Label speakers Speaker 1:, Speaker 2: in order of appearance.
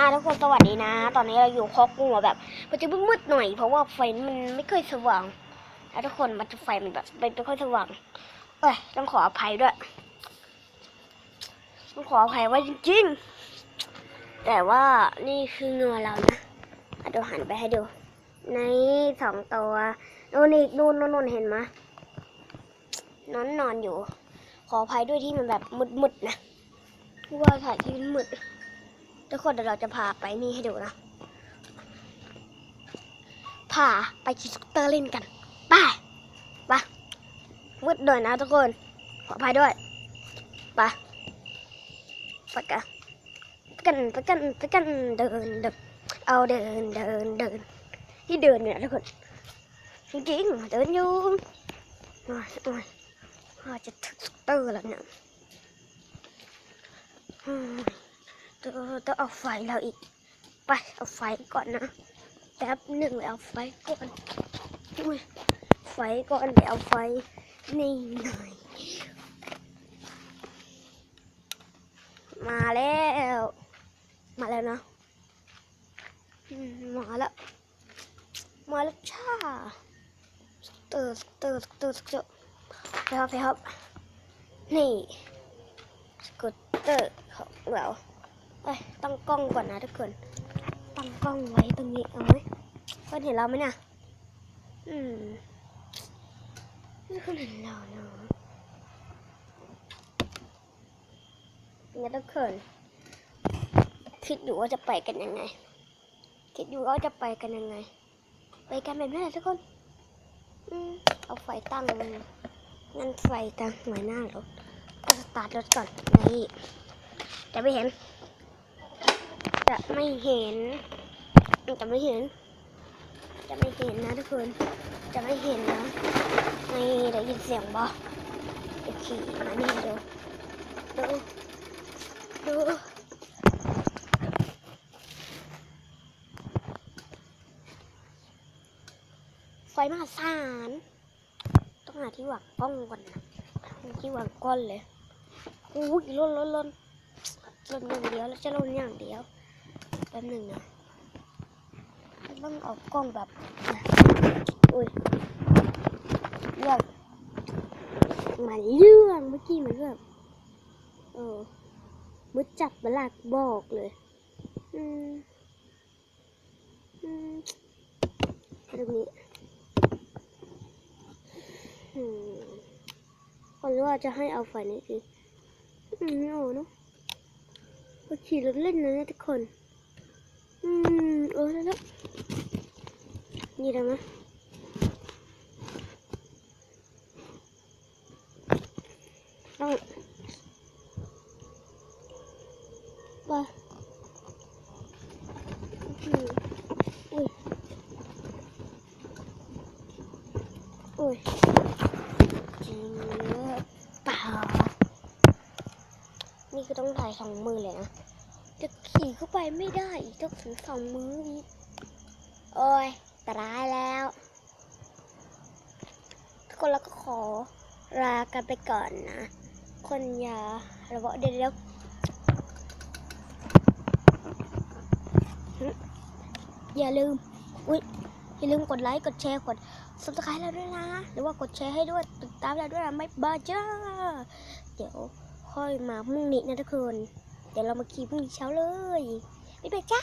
Speaker 1: อ่าทุกคนสวัสดีนะ ตอนนี้เราอยู่คอกงูแบบ มันจะมืดๆหน่อย เพราะว่าไฟมันไม่ค่อยสว่างแล้วทุกคนมันจะไฟมันแบบไม่ค่อยสว่าง เอ้ยต้องขออภัยด้วยต้องขออภัยไว้จริงๆ แต่ว่านี่คืองือเรานะอะเดี๋ยวหันไปให้ดู ในสองตัวนู่นอีกนู่นนู่นนู่นเห็นไหมนอนนอนอยู่ ขออภัยด้วยที่มันแบบมืดๆนะเพราะว่าถ่ายที่มันมืด ทุกคนเดี๋ยวเราจะพาไปนี่ให้ดูนะพาไปขี่สกูตเตอร์เล่นกันไปไปมืดหน่อยนะทุกคนขออภัยด้วยไปไปกันไปกันไปกันไปกันเดินเดินเอาเดินเดินเดินที่เดินเนี่ยทุกคนจริงๆเดินอยู่โอ้ยโอ้ยว่าจะถึงสกูตเตอร์แล้วเนี่ย ต้องต้องเอาไฟเราอีก ไปเอาไฟก่อนนะแป๊บหนึ่งเอาไฟก่อนอุ้ยไฟก่อนเดี๋ยวเอาไฟนี่หน่อยมาแล้ว มาแล้วนะมาแล้วมาแล้วช่าเตอร์สเตอร์สเตอร์สเตอร์ไปครับไปครับนี่สกูตเตอร์ของเรา เอ้ยตั้งกล้องก่อนนะทุกคน ตั้งกล้องไว้ตรงนี้เอาไหมเพื่อนเห็นเราไหมเนี่ยอืมเพื่อนเห็นเราเนาะงั้นทุกคนคิดอยู่ว่าจะไปกันยังไง คิดอยู่ว่าจะไปกันยังไง ไปกันแบบนี้แหละทุกคน อืมเอาไฟตั้งงั้นไฟตั้งไว้หน้ารถก็สตาร์ทรถก่อนนี่จะไม่เห็น จะไม่เห็น จะไม่เห็น จะไม่เห็นนะทุกคน จะไม่เห็นนะไม่ได้ยินเสียงบอเดี๋ยวขี่มานี่ดูดูดูไฟมหาศาลต้องหาที่วางกล้องก่อนนะที่วางกล้องเลยอุ้ยล้นล้นล้นลนอย่างเดียวแล้วจะลนอย่างเดียว แป๊บหนึ่งนะต้องออกกล้องแบบอุ้ยเรื่องมันเรื่องเมื่อกี้มันแบบเออมืดจับประหลาดบอกเลย อืมอืมตรงนี้อืมคนว่าจะให้เอาไฟนี้สิอืมไม่เอาเนาะก็ขี่รถเล่นนะเนี่ยทุกคน อืมเออแล้วนี่ได้ไหมต้องไปอืมอุ้ยอุ้ยจริงหรือเปล่านี่คือต้องถ่ายสองมือเลยนะ จะขี่เข้าไปไม่ได้อีกต้องถึงสองมืออีกโอ้ยตายแล้วทุกคนเราก็ขอลากันไปก่อนนะ คนอย่าระเบาะเดี๋ยวเดี๋ยวอย่าลืม อุ้ยอย่าลืมกดไลค์ กดแชร์ กด subscribe เราด้วยนะ หรือว่ากดแชร์ให้ด้วย ติดตามเราด้วยนะไม่บ้าจ้า เดี๋ยวค่อยมาพรุ่งนี้นะทุกคน เดี๋ยวเรามาขี่พรุ่งนี้เช้าเลยบ๊ายบายจ้า